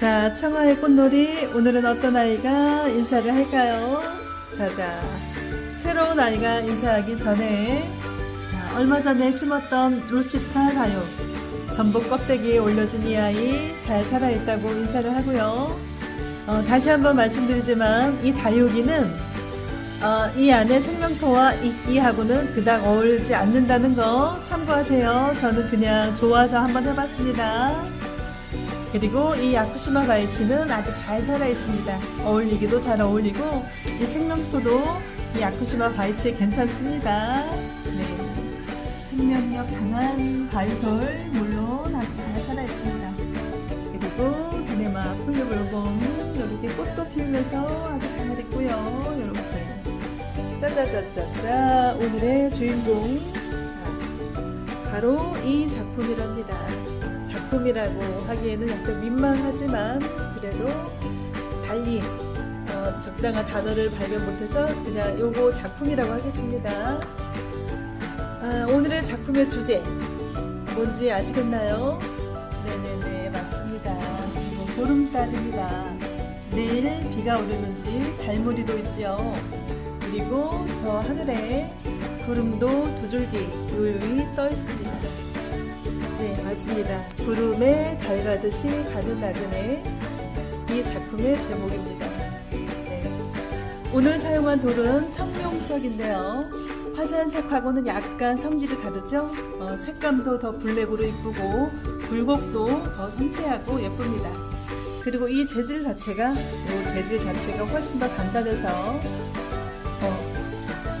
자, 청아의 꽃놀이. 오늘은 어떤 아이가 인사를 할까요? 자자. 새로운 아이가 인사하기 전에, 자, 얼마 전에 심었던 루시타 다육. 전복 껍데기에 올려진 이 아이 잘 살아있다고 인사를 하고요. 어, 다시 한번 말씀드리지만, 이 다육이는 어, 이 안에 생명토와 이끼하고는 그닥 어울리지 않는다는 거 참고하세요. 저는 그냥 좋아서 한번 해봤습니다. 그리고 이 야쿠시마 바이치는 아주 잘 살아 있습니다. 어울리기도 잘 어울리고 이 생명토도 이 야쿠시마 바이치에 괜찮습니다. 네. 생명력 강한 바이솔 물론 아주 잘 살아 있습니다. 그리고 드네마 폴리블공 이렇게 꽃도 피우면서 아주 잘 있고요. 이렇게 짜자자자자 오늘의 주인공 자 바로 이 작품이랍니다. 작품이라고 하기에는 약간 민망하지만 그래도 달리 어, 적당한 단어를 발견 못해서 그냥 요거 작품이라고 하겠습니다. 아, 오늘의 작품의 주제 뭔지 아시겠나요? 네네네 맞습니다. 보름달입니다. 내일 비가 오르는지 달무리도 있지요. 그리고 저 하늘에 구름도 두 줄기 요요히 떠 있습니다. 네, 맞습니다. 구름에 달 가듯이 가는 나그네 이 작품의 제목입니다. 네. 오늘 사용한 돌은 청룡석인데요. 화산 색하고는 약간 성질이 다르죠? 어, 색감도 더 블랙으로 이쁘고 굴곡도 더 섬세하고 예쁩니다. 그리고 이 재질 자체가 이 재질 자체가 훨씬 더 단단해서 어,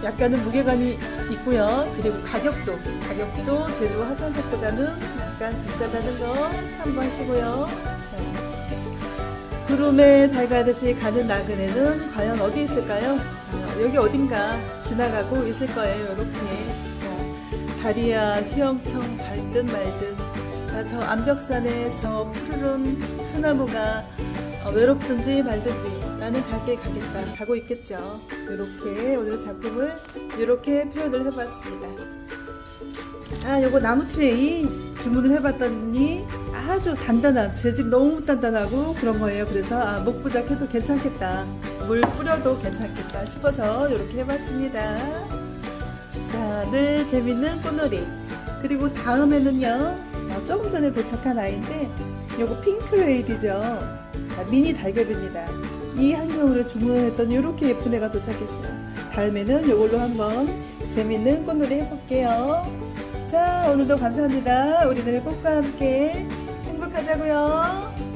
약간은 무게감이 있고요. 그리고 가격도 가격도 제주 화산색보다는 약간 비싸다는 거 참고하시고요. 자, 구름에 달가듯이 가는 나그네는 과연 어디 있을까요? 자, 여기 어딘가 지나가고 있을 거예요. 이렇게 자, 다리야 휘영청 밟든 말든 자, 저 암벽산에 저 푸르른 소나무가 어, 외롭든지 말든지 나는 갈길 가겠다. 가고 있겠죠? 이렇게 오늘 작품을 이렇게 표현을 해봤습니다. 아 요거 나무 트레이 주문을 해봤더니 아주 단단한 재질 너무 단단하고 그런 거예요. 그래서 아, 목부작 해도 괜찮겠다. 물 뿌려도 괜찮겠다 싶어서 이렇게 해봤습니다. 자 늘 재밌는 꽃놀이. 그리고 다음에는요 어, 조금 전에 도착한 아이인데 요거 핑크레이디죠 자, 미니 달걀입니다. 이 한경으로 주문했던 이렇게 예쁜 애가 도착했어요. 다음에는 이걸로 한번 재밌는 꽃놀이 해볼게요. 자, 오늘도 감사합니다. 우리 늘 꽃과 함께 행복하자고요.